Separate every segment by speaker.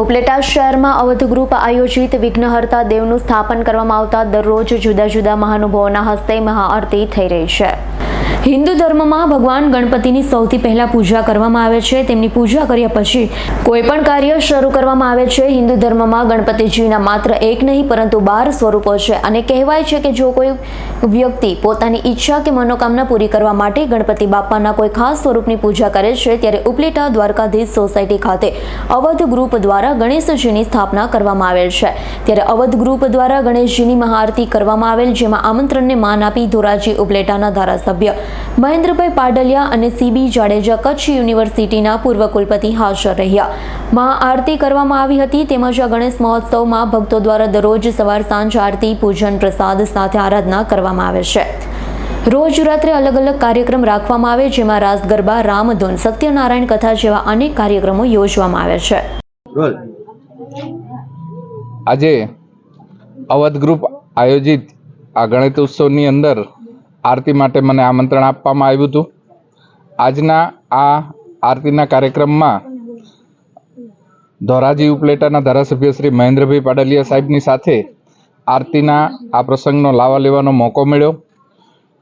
Speaker 1: ઉપલેટા શહેરમાં અવધ ગ્રુપ આયોજિત વિઘ્નહર્તા દેવનું સ્થાપન કરવામાં આવતા દરરોજ જુદા જુદા મહાનુભાવોના હસ્તે મહાઆરતી થઈ રહી છે. હિન્દુ ધર્મમાં ભગવાન ગણપતિની સૌથી પહેલા પૂજા કરવામાં આવે છે. તેમની પૂજા કર્યા પછી કોઈ પણ કાર્ય શરૂ કરવામાં આવે છે. હિન્દુ ધર્મમાં ગણપતિજીના માત્ર એક નહીં, પરંતુ બાર સ્વરૂપો છે અને કહેવાય છે કે જો કોઈ વ્યક્તિ પોતાની ઈચ્છા કે મનોકામના પૂરી કરવા માટે ગણપતિ બાપાના કોઈ ખાસ સ્વરૂપની પૂજા કરે છે, ત્યારે ઉપલેટા દ્વારકાધીશ સોસાયટી ખાતે અવધ ગ્રુપ દ્વારા ગણેશજીની સ્થાપના કરવામાં આવેલ છે. ત્યારે અવધ ગ્રુપ દ્વારા ગણેશજીની મહાઆરતી કરવામાં આવેલ, જેમાં આમંત્રણને માન આપી ધોરાજી ઉપલેટાના ધારાસભ્ય મહેન્દ્રભાઈ પાડલિયા અને સીબી જાડેજા કચ્છ યુનિવર્સિટીના પૂર્વ કુલપતિ હાજર રહ્યા. મહાઆરતી કરવામાં આવી હતી તેમજ આ ગણેશ મહોત્સવમાં ભક્તો દ્વારા દરરોજ સવાર સાંજ આરતી પૂજન પ્રસાદ સાથે આરાધના કરવામાં આવે છે. રોજ રાત્રે અલગ અલગ કાર્યક્રમ રાખવામાં આવે જેમાં રાસ ગરબા રામધૂન સત્યનારાયણ કથા જેવા અનેક કાર્યક્રમો યોજવામાં આવે છે.
Speaker 2: આજે અવધ ગ્રુપ આયોજિત આ ગણિત ઉત્સવની અંદર આરતી માટે મને આમંત્રણ આપવામાં આવ્યું હતું. આજના આ આરતીના કાર્યક્રમમાં ધોરાજી ઉપલેટાના ધારાસભ્ય શ્રી મહેન્દ્રભાઈ પાડલિયા સાહેબની સાથે આરતીના આ પ્રસંગનો લાવા લેવાનો મોકો મળ્યો.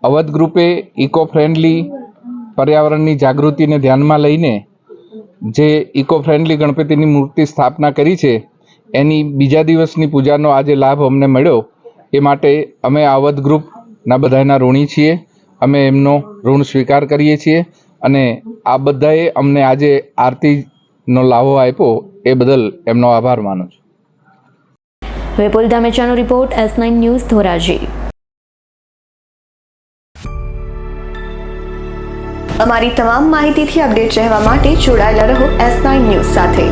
Speaker 2: અવધ ગ્રુપે ઇકો ફ્રેન્ડલી પર્યાવરણની જાગૃતિને ધ્યાનમાં લઈને જે ઇકો ફ્રેન્ડલી ગણપતિની મૂર્તિ સ્થાપના કરી છે, એની બીજા દિવસની પૂજાનો આજે લાભ અમને મળ્યો. એ માટે અમે અવધ ગ્રુપના બધાના ઋણી છીએ. અમે એમનો ઋણ સ્વીકાર કરીએ છીએ અને આ બધાએ અમને આજે આરતીનો લાભો આપ્યો એ બદલ એમનો આભાર માનું છું.
Speaker 1: Vipul ધામેચાનો report S nine news Dhoraji.
Speaker 3: અમારી તમામ માહિતીથી અપડેટ રહેવા માટે જોડાયેલા રહો એસ નાઇન ન્યૂઝ સાથે.